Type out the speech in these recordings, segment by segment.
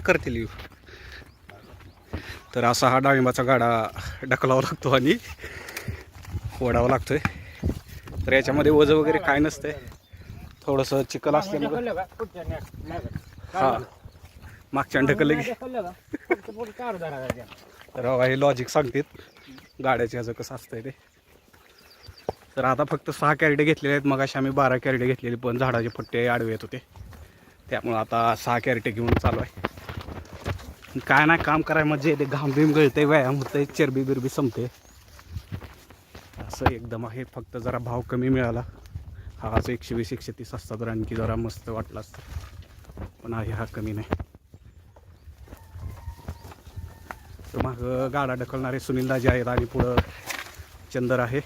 करतील येऊ. तर असा हा डाळिंबाचा गाडा ढकलावा लागतो आणि ओढावा लागतोय. तर याच्यामध्ये वजन वगैरे काय नसतंय. थोडंसं चिकल असल्यामुळं. हा. मागच्या ढकललं की. तर हे लॉजिक सांगतात. गाड्याचे ह्याचं कसं असतंय ते. तर आता फक्त सहा कॅरेटे घेतलेले आहेत. मग अशी आम्ही बारा कॅरेटे घेतलेली पण झाडाचे पट्टे आडवे येत होते. त्यामुळं आता सहा कॅरेटे घेऊन चालू आहे. काय नाही काम करायला मजा येते. घाम बिम गळते व्यायाम होते चरबी बिरबी संपते असं एकदम आहे. फक्त जरा भाव कमी मिळाला. हा आज एकशे वीस एकशे तीस असता तर आणखी जरा मस्त वाटला असतं. पण आहे हा कमी नाही. तर मग गाडा ढकलणारे सुनील दाजी आहेत आणि पुढं चंदर आहे.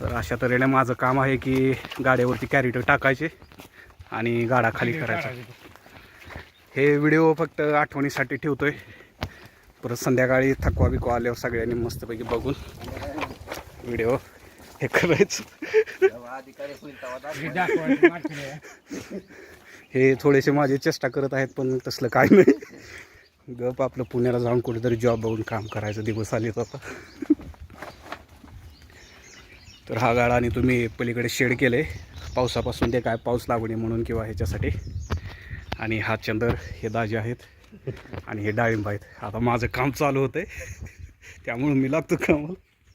तर अशा तऱ्हेने माझं काम आहे की गाड्यावरती कॅरिटर टाकायचे आणि गाडा खाली करायचा. हे व्हिडिओ फक्त आठवणीसाठी ठेवतोय. परत संध्याकाळी थकवा बिकवा आल्यावर सगळ्यांनी मस्तपैकी बघून व्हिडिओ हे करायचं. हे थोडेसे माझे चेष्टा करत आहेत पण तसलं काय नाही. गप आपलं पुण्याला जाऊन कुठेतरी जॉब बघून काम करायचं दिवस आले आता. तर हा गाडा आणि तुम्ही पलीकडे शेड केले पावसापासून ते काय पाऊस लागू नये म्हणून किंवा ह्याच्यासाठी. आणि हा चंदर हे दाजे आहेत आणि हे डाळिंब आहेत. आता माझं काम चालू होतंय. त्यामुळं मी लागतो कामाला.